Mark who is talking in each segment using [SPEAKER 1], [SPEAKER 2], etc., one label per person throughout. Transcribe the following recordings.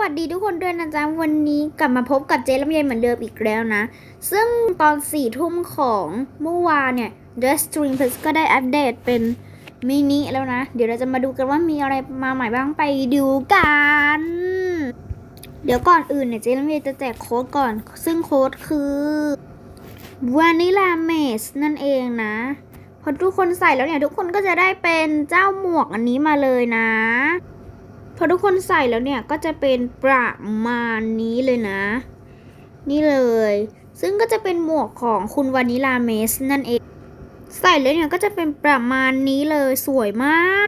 [SPEAKER 1] วัสดีทุกคนด้วยนะจ๊ะ วันนี้กลับมาพบกับเจ๊ลำไยเหมือนเดิมอีกแล้วนะ ซึ่งตอนสี่ทุ่มของเมื่อวานเนี่ย The Stream Plus ก็ได้อัปเดตเป็นมินิแล้วนะ เดี๋ยวเราจะมาดูกันว่ามีอะไรมาใหม่บ้างไปดูกัน เดี๋ยวก่อนอื่นเนี่ยเจ๊ลำไยจะแจกโค้ดก่อน ซึ่งโค้ดคือ Vanilla Maze นั่นเองนะพอทุกคนใส่แล้วเนี่ยทุกคนก็จะได้เป็นเจ้าหมวกอันนี้มาเลยนะ พอทุกคนใส่แล้วเนี่ยก็จะเป็นประมาณนี้เลยนะ นี่เลย ซึ่งก็จะเป็นหมวกของคุณวานิลาเมสนั่นเอง ใส่แล้วเนี่ยก็จะเป็นประมาณนี้เลยสวยมาก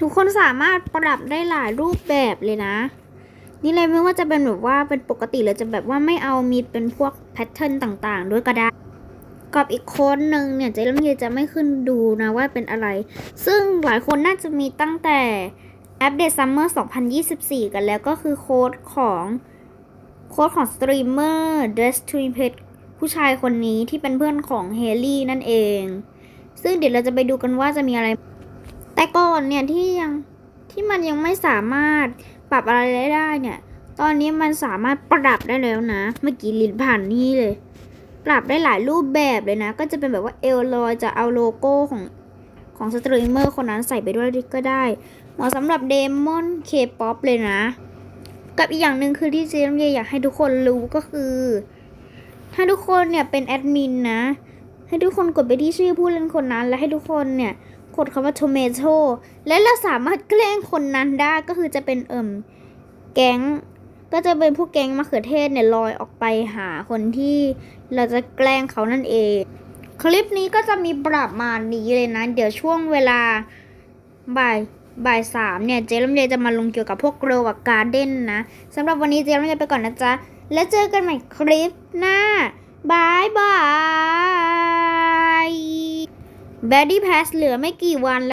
[SPEAKER 1] ทุกคนสามารถปรับได้หลายรูปแบบเลยนะ นี่เลยไม่ว่าจะเป็นแบบว่าเป็นปกติหรือจะแบบว่าไม่เอามีเป็นพวกแพทเทิร์นต่างๆ ด้วยก็ได้กับอีกค้ดหนึ่งเนี่ยเจ๊ลำเยจะไม่ขึ้นดูนะว่าเป็นอะไร ซึ่งหลายคนน่าจะมีตั้งแต่ อัปเดตซัมเมอร์2024 กันแล้วก็คือโค้ดของโค้ดของสตรีมเมอร์ The Stream Pet ผู้ชายคนนี้ที่เป็นเพื่อนของเฮลี่นั่นเอง ซึ่งเดี๋ยวเราจะไปดูกันว่าจะมีอะไร แต่ก่อนเนี่ยที่ยังที่มันยังไม่สามารถปรับอะไรได้เนี่ย ตอนนี้มันสามารถปรับได้แล้วนะ เมื่อกี้ลิ้นผ่านนี่เลย ปรับได้หลายรูปแบบเลยนะ ก็จะเป็นแบบว่าเอลลอยจะเอาโลโก้ของ ของสตรีมเมอร์คนนั้นใส่ไปด้วยก็ได้เหมาะสำหรับเดมอนเคป๊อปเลยนะ กับอีกอย่างหนึ่งคือที่เจมเยอยากให้ทุกคนรู้ก็คือ ถ้าทุกคนเนี่ยเป็นแอดมินนะ ให้ทุกคนกดไปที่ชื่อผู้เล่นคนนั้น และให้ทุกคนเนี่ยกดคำว่า tomato และเราสามารถแกล้งคนนั้นได้ก็คือจะเป็นเอิ่มแก๊งก็จะเป็นพวกแก๊งมะเขือเทศเนี่ยลอยออกไปหาคนที่เราจะแกล้งเขานั่นเอง คลิปนี้ก็จะมีประมาณนี้เลยนะ เดี๋ยวช่วงเวลาบ่ายบ่ายสามเนี่ยเจลมเดจะมาลงเกี่ยวกับพวกโกลกับการ์เด้นนะสำหรับวันนี้เจลมเดไปก่อนนะจ๊ะ แล้วเจอกันใหม่คลิปหน้าบายบายแบดดี้แพสเหลือไม่กี่วันแล้ว